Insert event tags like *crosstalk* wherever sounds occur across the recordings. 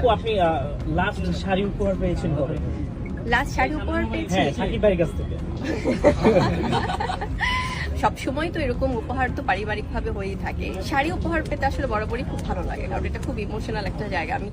আপু আপনি লাস্ট শাড়ি উপহার পেয়েছেন কবে? লাস্ট শাড়ি উপহার পেয়েছি। হ্যাঁ সাকিব ভাইয়ের কাছ থেকে। *laughs* সব সময় তো এরকম উপহার তো পারিবারিক ভাবে হয়েই থাকে। শাড়ি উপহার পেতে আসলে বরাবরই খুব ভালো লাগে কারণ এটা খুব ইমোশনাল একটা জায়গা। আমি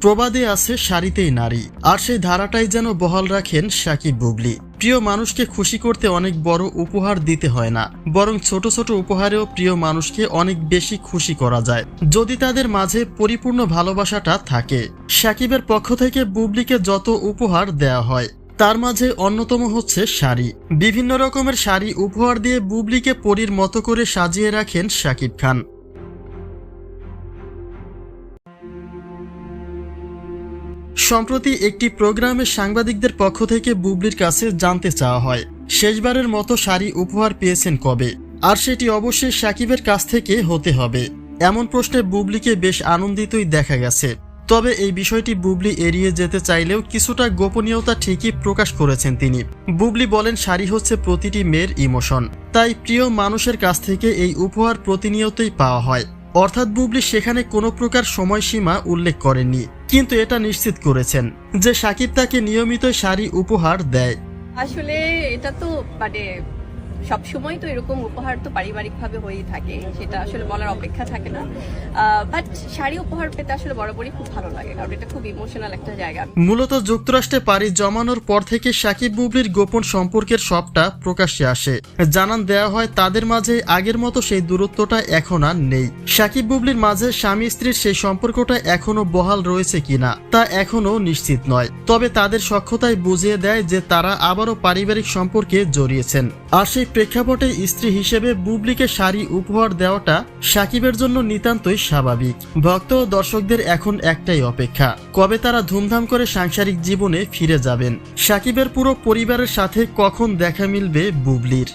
প্রবাদে আছে শাড়িতেই নারী আর সেই ধারাটাই যেন বহাল রাখেন সাকিব বুবলি। প্রিয় মানুষকে খুশি করতে অনেক বড় উপহার দিতে হয় না, বরং ছোট ছোট উপহারেও প্রিয় মানুষকে অনেক বেশি খুশি করা যায়। যদি তাদের মাঝে পরিপূর্ণ ভালোবাসাটা থাকে, সাকিবের পক্ষ থেকে বুবলিকে যত উপহার দেওয়া হয়, তার মাঝে অন্যতম হচ্ছে শাড়ি। বিভিন্ন রকমের শাড়ি উপহার দিয়ে বুবলিকে পরীর মতো করে সাজিয়ে রাখেন শাকিব খান। সম্প্রতি একটি প্রোগ্রামে সাংবাদিকদের পক্ষ থেকে বুবলির কাছে জানতে চাওয়া হয়, শেষবারের মতো শাড়ি উপহার পেয়েছেন কবে? আর সেটি অবশ্যই সাকিবের কাছ থেকে হতে হবে। এমন প্রশ্নে বুবলিকে বেশ আনন্দিতই দেখা গেছে। তবে এই বিষয়টি বুবলি এড়িয়ে যেতে চাইলেও কিছুটা গোপনীয়তা ঠিকই প্রকাশ করেছেন তিনি। বুবলি বলেন, শাড়ি হচ্ছে প্রতিটি মেয়ের ইমোশন, তাই প্রিয় মানুষের কাছ থেকে এই উপহার প্রতিনিয়তই পাওয়া হয়। অর্থাৎ বুবলি সেখানে কোনো প্রকার সময়সীমা উল্লেখ করেননি। কিন্তু এটা নিশ্চিত করেছেন যে সাকিব তাকে নিয়মিত শাড়ি উপহার দেয়। আসলে এটা তো মানে সব সময় তো এরকম উপহার তো পারিবারিক ভাবে হয়েই থাকে, সেটা আসলে বলার অপেক্ষা থাকে না। বাট শাড়ি উপহার পেতে আসলে বরাবরই খুব ভালো লাগে, কারণ এটা খুব ইমোশনাল একটা জায়গা। মূলত যুক্তরাষ্ট্রে পাড়ি জমানোর পর থেকে সাকিব বুবলির গোপন সম্পর্কের সবটা প্রকাশ্যে আসে। জানান দেওয়া হয়, তাদের মাঝে আগের মতো সেই দূরত্বটা এখন আর নেই। সাকিব বুবলির মাঝে স্বামী স্ত্রীর সেই সম্পর্কটা এখনও বহাল রয়েছে কিনা, তা এখনও নিশ্চিত নয়। তবে তাদের সক্ষতায় বুঝিয়ে দেয় যে তারা আবারও পারিবারিক সম্পর্কে জড়িয়েছেন। আর সেই প্রেক্ষাপটে স্ত্রী হিসেবে বুবলিকে শাড়ি উপহার দেওয়াটা সাকিবের জন্য নিতান্তই স্বাভাবিক। ভক্ত ও দর্শকদের এখন একটাই অপেক্ষা, কবে তারা ধুমধাম করে সাংসারিক জীবনে ফিরে যাবেন? সাকিবের পুরো পরিবারের সাথে কখন দেখা মিলবে বুবলির?